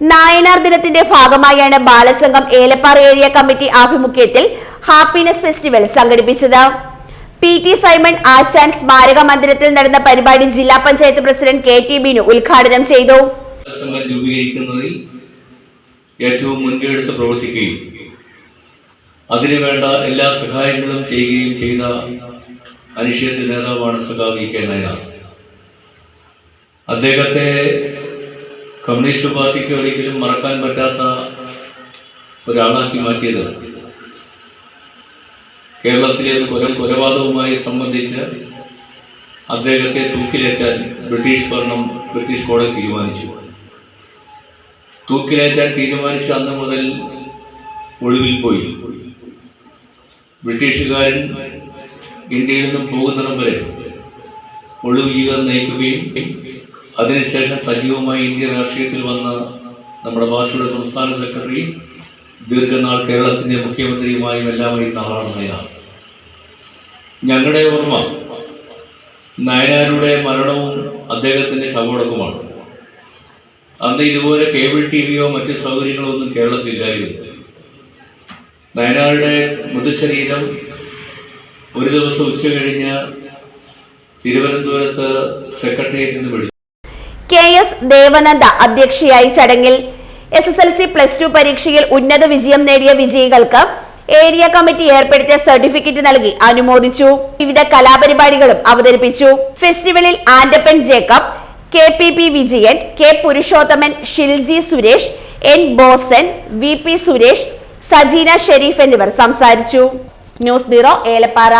നായനാർ ദിനത്തിന്റെ ഭാഗമായാണ് Balasangham Elappara area committee ആഭിമുഖ്യത്തിൽ ഹാപ്പിനെസ് ഫെസ്റ്റിവൽ സംഘടിപ്പിച്ചത്. പി ടി സൈമൺ ആശാൻ സ്മാരക മന്ദിരത്തിൽ നടന്ന പരിപാടി ജില്ലാ panchayat president K T Binu ഉദ്ഘാടനം ചെയ്തു. ഏറ്റവും മുൻകൈ പ്രവർത്തിക്കുകയും അതിനുവേണ്ട എല്ലാ സഹായങ്ങളും ചെയ്യുകയും ചെയ്ത അനിശ്ചിത നേതാവാണ് സഖാവ് കെ നായനാർ. അദ്ദേഹത്തെ കമ്മ്യൂണിസ്റ്റ് പാർട്ടിക്ക് ഒരിക്കലും മറക്കാൻ പറ്റാത്ത ഒരാളാക്കി മാറ്റിയത് കേരളത്തിലെ കൊല കൊലപാതകവുമായി സംബന്ധിച്ച് അദ്ദേഹത്തെ തൂക്കിലേറ്റാൻ ബ്രിട്ടീഷ് ഭരണം ബ്രിട്ടീഷ് കോടതി തീരുമാനിച്ചു. തൂക്കിലേറ്റാൻ തീരുമാനിച്ച അന്ന് മുതൽ ഒളിവിൽ പോയി. ബ്രിട്ടീഷുകാരൻ ഇന്ത്യയിൽ നിന്നും പോകുന്നിടം വരെ ഒളിവ് ജീവിതം നയിക്കുകയും അതിനുശേഷം സജീവമായി ഇന്ത്യൻ രാഷ്ട്രീയത്തിൽ വന്ന നമ്മുടെ പാർട്ടിയുടെ സംസ്ഥാന സെക്രട്ടറി ദീർഘനാൾ കേരളത്തിന്റെ മുഖ്യമന്ത്രിയുമായും എല്ലാം ഇരുന്ന ആളാണ് നയനാർ ഞങ്ങളുടെ ഓർമ്മ നയനാരുടെ മരണവും അദ്ദേഹത്തിന്റെ ശവടക്കമാണ് അന്ന് ഇതുപോലെ കേബിൾ ടി വിയോ മറ്റ് സൗകര്യങ്ങളോ ഒന്നും കേരളത്തിലില്ലായിരുന്നു. നയനാരുടെ മൃതശരീരം ഒരു ദിവസം ഉച്ച കഴിഞ്ഞ് തിരുവനന്തപുരത്ത് സെക്രട്ടേറിയറ്റിൽ നിന്ന് വിളിച്ചു. ദേവനന്ദ അധ്യക്ഷയായി ചടങ്ങിൽ S S L C plus two പരീക്ഷയിൽ ഉന്നത വിജയം നേടിയ വിജയികൾക്ക് ഏരിയ കമ്മിറ്റി ഏർപ്പെടുത്തിയ സർട്ടിഫിക്കറ്റ് നൽകി അനുമോദിച്ചു. വിവിധ കലാപരിപാടികളും അവതരിപ്പിച്ചു. ഫെസ്റ്റിവലിൽ Andappan Jacob K P P Vijayan K Purushothaman Shilji Suresh N Bosan V P Suresh Sajeena Sharif എന്നിവർ സംസാരിച്ചു. News bureau Elappara.